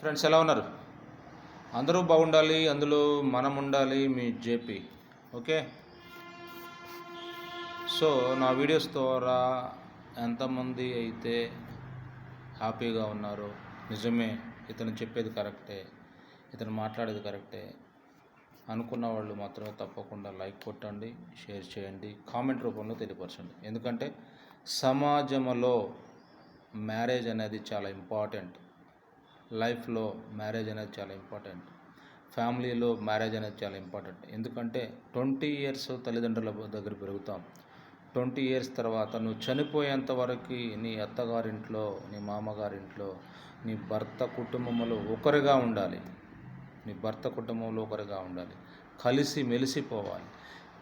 Friends ఎలా ఉన్నారు? అందరూ బాగుండాలి అందులో మనం ఉండాలి మీ జేపీ. ఓకే? సో నా వీడియోస్ ద్వారా ఎంతమంది అయితే హ్యాపీగా ఉన్నారో నిజమే ఇతను చెప్పేది కరెక్టే ఇతను మాట్లాడేది కరెక్టే అనుకున్న వాళ్ళు మాత్రమే తప్పకుండా లైక్ కొట్టండి షేర్ చేయండి కామెంట్ రూపంలో తెలియపరచండి. ఎందుకంటే సమాజంలో మ్యారేజ్ అనేది చాలా ఇంపార్టెంట్. లైఫ్లో మ్యారేజ్ అనేది చాలా ఇంపార్టెంట్. ఫ్యామిలీలో మ్యారేజ్ అనేది చాలా ఇంపార్టెంట్. ఎందుకంటే ట్వంటీ ఇయర్స్ తల్లిదండ్రుల దగ్గర పెరుగుతాం. ట్వంటీ ఇయర్స్ తర్వాత నువ్వు చనిపోయేంత వరకు నీ అత్తగారింట్లో నీ మామగారింట్లో నీ భర్త కుటుంబంలో ఒకరిగా ఉండాలి. నీ భర్త కుటుంబంలో ఒకరిగా ఉండాలి. కలిసి మెలిసిపోవాలి.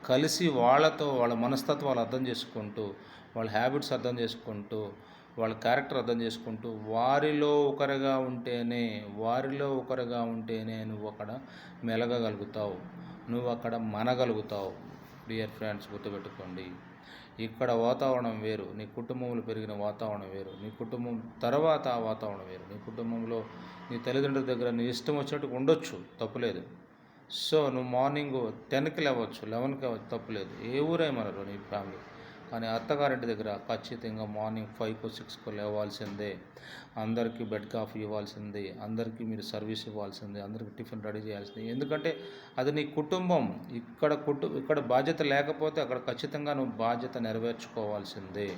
కలిసి వాళ్ళతో వాళ్ళ మనస్తత్వాలు అర్థం చేసుకుంటూ వాళ్ళ హ్యాబిట్స్ అర్థం చేసుకుంటూ వాళ్ళ క్యారెక్టర్ అర్థం చేసుకుంటూ వారిలో ఒకరిగా ఉంటేనే వారిలో ఒకరిగా ఉంటేనే నువ్వు అక్కడ మెలగగలుగుతావు నువ్వు అక్కడ మనగలుగుతావు. డియర్ ఫ్రెండ్స్ గుర్తుపెట్టుకోండి. ఇక్కడ వాతావరణం వేరు నీ కుటుంబంలో పెరిగిన వాతావరణం వేరు నీ కుటుంబం తర్వాత ఆ వాతావరణం వేరు. నీ కుటుంబంలో నీ తల్లిదండ్రుల దగ్గర నీ ఇష్టం వచ్చినట్టు ఉండొచ్చు తప్పులేదు సో నువ్వు మార్నింగ్ టెన్కి లేవచ్చు లెవెన్కి అవ్వచ్చు తప్పులేదు ఏ ఊరేమనరు నీ ఫ్యామిలీ. కానీ అత్తగారింటి దగ్గర ఖచ్చితంగా మార్నింగ్ ఫైవ్కు సిక్స్కు లేవాల్సిందే. అందరికీ బెడ్ కాఫీ ఇవ్వాల్సిందే. అందరికీ మీరు సర్వీస్ ఇవ్వాల్సిందే. అందరికీ టిఫిన్ రెడీ చేయాల్సిందే. ఎందుకంటే అది నీ కుటుంబం. ఇక్కడ కుటు ఇక్కడ బాధ్యత లేకపోతే అక్కడ ఖచ్చితంగా నువ్వు బాధ్యత నెరవేర్చుకోవాల్సిందే.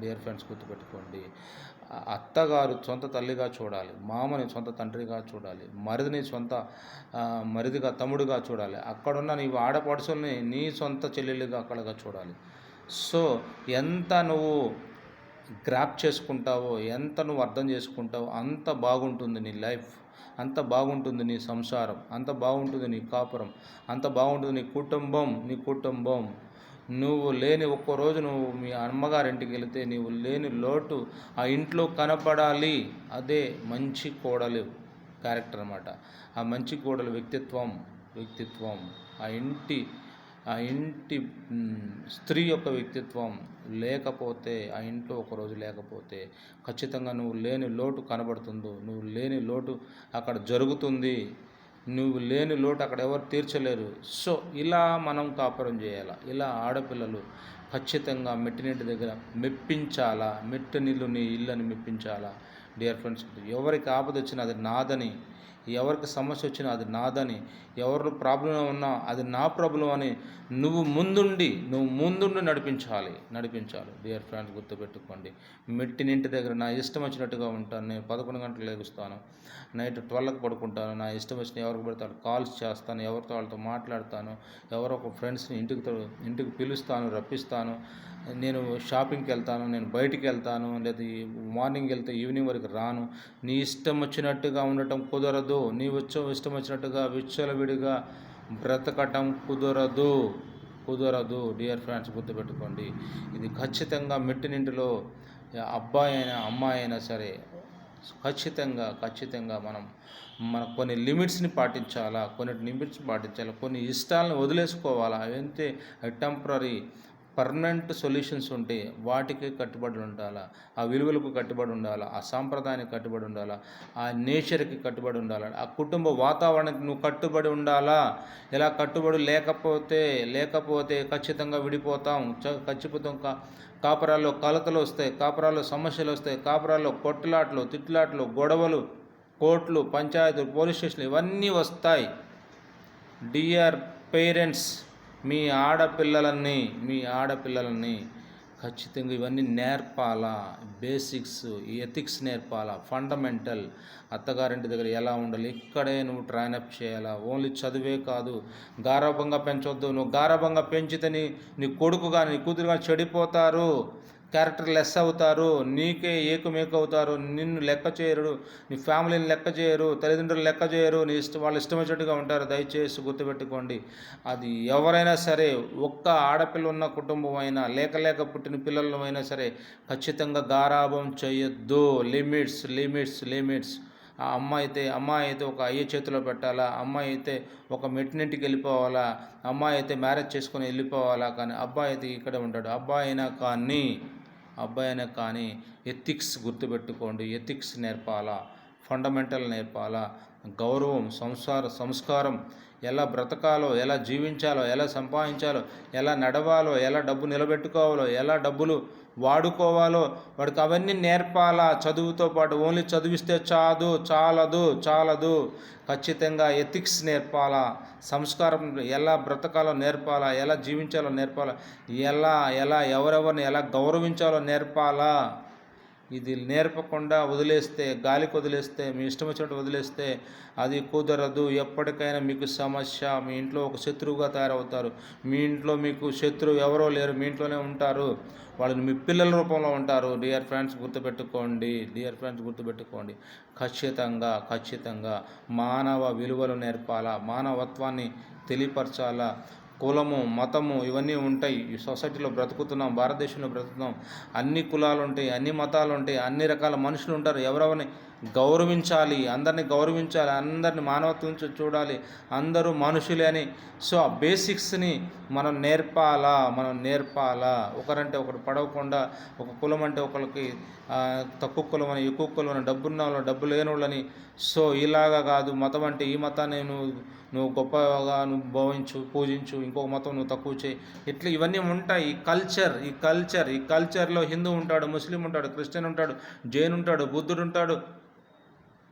డియర్ ఫ్రెండ్స్ గుర్తుపెట్టుకోండి. అత్తగారు సొంత తల్లిగా చూడాలి. మామని సొంత తండ్రిగా చూడాలి. మరిదిని సొంత మరిదిగా తమ్ముడుగా చూడాలి. అక్కడున్న నీ ఆడపడుచుల్ని నీ సొంత చెల్లెలుగా అక్కడగా చూడాలి. సో ఎంత నువ్వు గ్రాప్ చేసుకుంటావో ఎంత నువ్వు అర్థం చేసుకుంటావో అంత బాగుంటుంది నీ లైఫ్ అంత బాగుంటుంది నీ సంసారం. అంత బాగుంటుంది నీ కాపురం. అంత బాగుంటుంది నీ కుటుంబం నీ కుటుంబం. నువ్వు లేని ఒక్క రోజు నువ్వు మీ అమ్మగారింటికి వెళితే నీవు లేని లోటు ఆ ఇంట్లో కనపడాలి. అదే మంచి కోడలు క్యారెక్టర్ అన్నమాట. ఆ మంచి కోడలు వ్యక్తిత్వం వ్యక్తిత్వం. ఆ ఇంటి ఆ ఇంటి స్త్రీ యొక్క వ్యక్తిత్వం లేకపోతే ఆ ఇంట్లో ఒకరోజు లేకపోతే ఖచ్చితంగా నువ్వు లేని లోటు కనబడుతుందో నువ్వు లేని లోటు అక్కడ జరుగుతుంది నువ్వు లేని లోటు అక్కడ ఎవరు తీర్చలేరు. సో ఇలా మనం కాపురం చేయాలా? ఇలా ఆడపిల్లలు ఖచ్చితంగా మెట్టినింటి దగ్గర మెప్పించాలా? మెట్టు నీళ్ళు నీ ఇల్లని మెప్పించాలా? డియర్ ఫ్రెండ్స్ ఎవరికి ఆపద వచ్చినా అది నాదని ఎవరికి సమస్య వచ్చినా అది నాదని. ఎవరు ప్రాబ్లం ఉన్నా అది నా ప్రాబ్లం అని నువ్వు ముందుండి నువ్వు ముందుండి నడిపించాలి. నడిపించాలి. డియర్ ఫ్రెండ్స్ గుర్తుపెట్టుకోండి. మెట్టినింటి దగ్గర నా ఇష్టం వచ్చినట్టుగా ఉంటాను. నేను పదకొండు గంటలు లేగుస్తాను. నైట్ ట్వెల్వ్కి పడుకుంటాను. నా ఇష్టం వచ్చిన ఎవరికి పెడతాను కాల్స్ చేస్తాను. ఎవరితో వాళ్ళతో మాట్లాడతాను. ఎవరో ఒక ఫ్రెండ్స్ని ఇంటికి ఇంటికి పిలుస్తాను రప్పిస్తాను. నేను షాపింగ్కి వెళ్తాను. నేను బయటికి వెళ్తాను. లేదా మార్నింగ్ వెళ్తే ఈవినింగ్ వరకు రాను. నీ ఇష్టం వచ్చినట్టుగా ఉండటం కుదరదు. నీ వచ్చో ఇష్టం వచ్చినట్టుగా విచ్చలవిడిగా బ్రతకటం కుదరదు. కుదరదు. డియర్ ఫ్రెండ్స్ గుర్తుపెట్టుకోండి. ఇది ఖచ్చితంగా మెట్టినింటిలో అబ్బాయి అయినా అమ్మాయి అయినా సరే ఖచ్చితంగా ఖచ్చితంగా మనం మన కొన్ని లిమిట్స్ని పాటించాలా? కొన్ని లిమిట్స్ పాటించాలా? కొన్ని ఇష్టాలను వదిలేసుకోవాలా? అవంతే టెంపరీ పర్మనెంట్ సొల్యూషన్స్ ఉంటే వాటికి కట్టుబడి ఉండాలా? ఆ విలువలకు కట్టుబడి ఉండాలా? ఆ సాంప్రదాయానికి కట్టుబడి ఉండాలా? ఆ నేచర్కి కట్టుబడి ఉండాలా? ఆ కుటుంబ వాతావరణానికి నువ్వు కట్టుబడి ఉండాలా? ఇలా కట్టుబడి లేకపోతే లేకపోతే ఖచ్చితంగా విడిపోతాం చ- ఖచ్చితంగా కాపురాల్లో కలతలు వస్తాయి కాపురాల్లో సమస్యలు వస్తాయి కాపురాల్లో కొట్లాట్లు తిట్లాట్లు గొడవలు కోర్టులు పంచాయతీలు పోలీస్ స్టేషన్లు ఇవన్నీ వస్తాయి. డియర్ పేరెంట్స్ మీ ఆడపిల్లలని మీ ఆడపిల్లలని ఖచ్చితంగా ఇవన్నీ నేర్పాలా బేసిక్స్ ఎథిక్స్ నేర్పాలా ఫండమెంటల్. అత్తగారింటి దగ్గర ఎలా ఉండాలి? ఇక్కడే నువ్వు ట్రైనప్ చేయాలా? ఓన్లీ చదువే కాదు. గారభంగా పెంచొద్దు. నువ్వు గారభంగా పెంచితే నీ నీ కొడుకు కానీ నీ కూతురు కానీ చెడిపోతారు. క్యారెక్టర్ లెస్ అవుతారు నీకే ఏకమేక అవుతారు నిన్ను లెక్క చేయరు నీ ఫ్యామిలీని లెక్క చేయరు తల్లిదండ్రులు లెక్క చేయరు నీ ఇష్టం వాళ్ళు ఇష్టమైనట్టుగా ఉంటారు. దయచేసి గుర్తుపెట్టుకోండి అది ఎవరైనా సరే ఒక్క ఆడపిల్ల ఉన్న కుటుంబం అయినా లేక లేక పుట్టిన పిల్లలు అయినా సరే ఖచ్చితంగా గారాభం చేయొద్దు లిమిట్స్ లిమిట్స్ లిమిట్స్. ఆ అమ్మాయి అయితే అమ్మాయి అయితే ఒక అయ్య చేతిలో పెట్టాలా అమ్మాయి అయితే ఒక మెట్టినింటికి వెళ్ళిపోవాలా అమ్మాయి అయితే మ్యారేజ్ చేసుకొని వెళ్ళిపోవాలా కానీ అబ్బాయి అయితే ఇక్కడే ఉంటాడు. అబ్బాయి అయినా కానీ అబ్బాయి కానీ ఎథిక్స్ గుర్తుపెట్టుకోండి. ఎథిక్స్ నేర్పాలా? ఫండమెంటల్ నేర్పాలా? గౌరవం సంసార సంస్కారం ఎలా బ్రతకాలో ఎలా జీవించాలో ఎలా సంపాదించాలో ఎలా నడవాలో ఎలా డబ్బు నిలబెట్టుకోవాలో ఎలా డబ్బులు వాడుకోవాలో? వాడికి అవన్నీ నేర్పాలా? చదువుతో పాటు ఓన్లీ చదివిస్తే చాదు చాలదు చాలదు. ఖచ్చితంగా ఎథిక్స్ నేర్పాలా? సంస్కారం ఎలా బ్రతకాలో నేర్పాలా? ఎలా జీవించాలో నేర్పాలా? ఎలా ఎలా ఎవరెవరిని ఎలా గౌరవించాలో నేర్పాలా? ఇది నేర్పకుండా వదిలేస్తే గాలికి వదిలేస్తే మీ ఇష్టం వచ్చినట్టు వదిలేస్తే అది కుదరదు. ఎప్పటికైనా మీకు సమస్య మీ ఇంట్లో ఒక శత్రువుగా తయారవుతారు. మీ ఇంట్లో మీకు శత్రువు ఎవరో లేరు మీ ఇంట్లోనే ఉంటారు. వాళ్ళు మీ పిల్లల రూపంలో ఉంటారు. డియర్ ఫ్రెండ్స్ గుర్తుపెట్టుకోండి. డియర్ ఫ్రెండ్స్ గుర్తుపెట్టుకోండి. ఖచ్చితంగా ఖచ్చితంగా మానవ విలువలు నేర్పాలా? మానవత్వాన్ని తెలియపరచాలా? కులము మతము ఇవన్నీ ఉంటాయి. ఈ సొసైటీలో బ్రతుకుతున్నాం భారతదేశంలో బ్రతుకుతున్నాం. అన్ని కులాలు ఉంటాయి అన్ని మతాలు ఉంటాయి అన్ని రకాల మనుషులు ఉంటారు. ఎవరెవరిని గౌరవించాలి అందరిని గౌరవించాలి అందరిని మానవత్వం చూడాలి అందరూ మనుషులే అని. సో ఆ బేసిక్స్ని మనం నేర్పాలా? మనం నేర్పాలా? ఒకరంటే ఒకరు పడవకుండా ఒక కులం అంటే ఒకరికి తక్కువ కులం అని ఎక్కువ కులం అని డబ్బున్న వాళ్ళు డబ్బు లేని వాళ్ళని. సో ఇలాగా కాదు. మతం అంటే ఈ మతాన్ని నువ్వు నువ్వు గొప్పగా నువ్వు భావించు పూజించు ఇంకొక మతం నువ్వు తక్కువ చేయి. ఇట్లా ఇవన్నీ ఉంటాయి. ఈ కల్చర్ ఈ కల్చర్ ఈ కల్చర్లో హిందూ ఉంటాడు ముస్లిం ఉంటాడు క్రిస్టియన్ ఉంటాడు జైన్ ఉంటాడు బుద్ధుడు ఉంటాడు.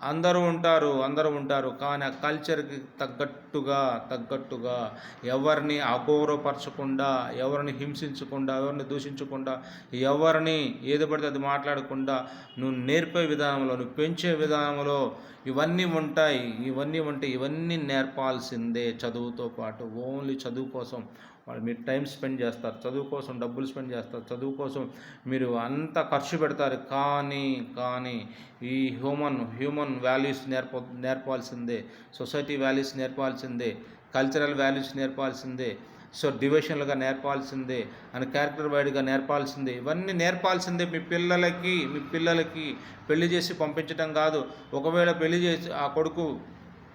అందరూ ఉంటారు అందరూ ఉంటారు. కానీ ఆ కల్చర్కి తగ్గట్టుగా తగ్గట్టుగా ఎవరిని అగౌరవపరచకుండా ఎవరిని హింసించకుండా ఎవరిని దూషించకుండా ఎవరిని ఏది పడితే అది మాట్లాడకుండా నువ్వు నేర్పే విధానంలో నువ్వు పెంచే విధానంలో ఇవన్నీ ఉంటాయి. ఇవన్నీ ఉంటాయి ఇవన్నీ నేర్పాల్సిందే చదువుతో పాటు. ఓన్లీ చదువు కోసం వాళ్ళు మీరు టైం స్పెండ్ చేస్తారు చదువు కోసం డబ్బులు స్పెండ్ చేస్తారు చదువు కోసం మీరు అంత ఖర్చు పెడతారు. కానీ కానీ ఈ హ్యూమన్ హ్యూమన్ వాల్యూస్ నేర్ప నేర్పాల్సిందే సొసైటీ వాల్యూస్ నేర్పాల్సిందే కల్చరల్ వాల్యూస్ నేర్పాల్సిందే సో డివిజనల్గా నేర్పాల్సిందే అని క్యారెక్టర్ వైడ్గా నేర్పాల్సిందే. ఇవన్నీ నేర్పాల్సిందే మీ పిల్లలకి మీ పిల్లలకి పెళ్ళి చేసి పంపించడం కాదు. ఒకవేళ పెళ్ళి చేసి ఆ కొడుకు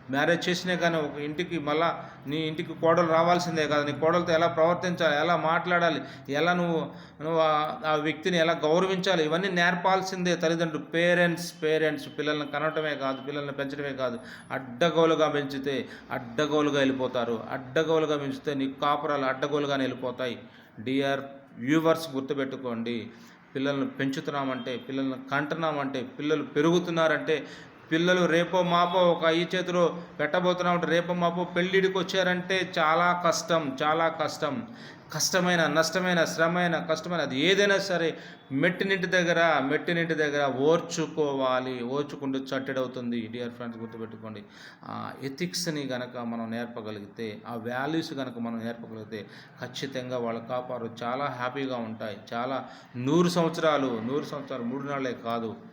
మ్యారేజ్ చేసినా కానీ ఒక ఇంటికి మళ్ళా నీ ఇంటికి కోడలు రావాల్సిందే కదా. నీ కోడలతో ఎలా ప్రవర్తించాలి ఎలా మాట్లాడాలి ఎలా నువ్వు నువ్వు ఆ- వ్యక్తిని ఎలా గౌరవించాలి ఇవన్నీ నేర్పాల్సిందే తల్లిదండ్రులు. పేరెంట్స్ పేరెంట్స్ పిల్లల్ని కనటమే కాదు పిల్లల్ని పెంచడమే కాదు. అడ్డగోలుగా పెంచితే అడ్డగోలుగా వెళ్ళిపోతారు. అడ్డగోలుగా పెంచితే నీ కాపురాలు అడ్డగోలుగానే వెళ్ళిపోతాయి. డియర్ వ్యూవర్స్ గుర్తుపెట్టుకోండి పిల్లల్ని పెంచుతున్నామంటే పిల్లల్ని కంటున్నామంటే పిల్లలు పెరుగుతున్నారంటే పిల్లలు రేపో మాపో ఒక ఈ చేతిలో పెట్టబోతున్నాం రేపో మాపో పెళ్ళిడికి వచ్చారంటే చాలా కష్టం చాలా కష్టం. కష్టమైన నష్టమైన శ్రమైన కష్టమైన అది ఏదైనా సరే మెట్టినింటి దగ్గర మెట్టినింటి దగ్గర ఓర్చుకోవాలి. ఓర్చుకుంటూ చట్టడవుతుంది డియర్ ఫ్రెండ్స్ గుర్తుపెట్టుకోండి. ఆ ఎథిక్స్ని కనుక మనం నేర్పగలిగితే ఆ వాల్యూస్ కనుక మనం నేర్పగలిగితే ఖచ్చితంగా వాళ్ళ కాపారు చాలా హ్యాపీగా ఉంటాయి. చాలా నూరు సంవత్సరాలు నూరు సంవత్సరాలు మూడు నాళ్ళే కాదు.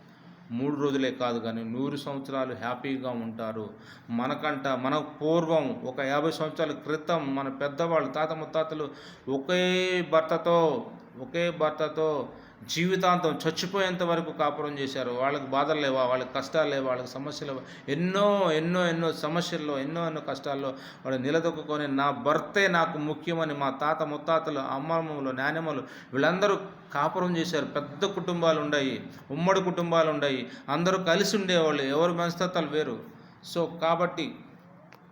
మూడు రోజులే కాదు కానీ నూరు సంవత్సరాలు హ్యాపీగా ఉంటారు. మనకంట మన పూర్వం ఒక యాభై సంవత్సరాల క్రితం మన పెద్దవాళ్ళు తాత ముత్తాతలు ఒకే భర్తతో ఒకే భర్తతో జీవితాంతం చచ్చిపోయేంత వరకు కాపురం చేశారు. వాళ్ళకి బాధలు లేవా? వాళ్ళకి కష్టాలు లేవా? వాళ్ళకి సమస్యలు లేవా? ఎన్నో ఎన్నో ఎన్నో సమస్యల్లో ఎన్నో ఎన్నో కష్టాల్లో వాళ్ళు నిలదొక్కుని నా భర్తే నాకు ముఖ్యమని మా తాత ముత్తాతలు అమ్మమ్మలు నానమ్మలు వీళ్ళందరూ కాపురం చేశారు. పెద్ద కుటుంబాలు ఉన్నాయి ఉమ్మడి కుటుంబాలు ఉన్నాయి అందరూ కలిసి ఉండేవాళ్ళు. ఎవరు మనస్తత్వాలు వేరు. సో కాబట్టి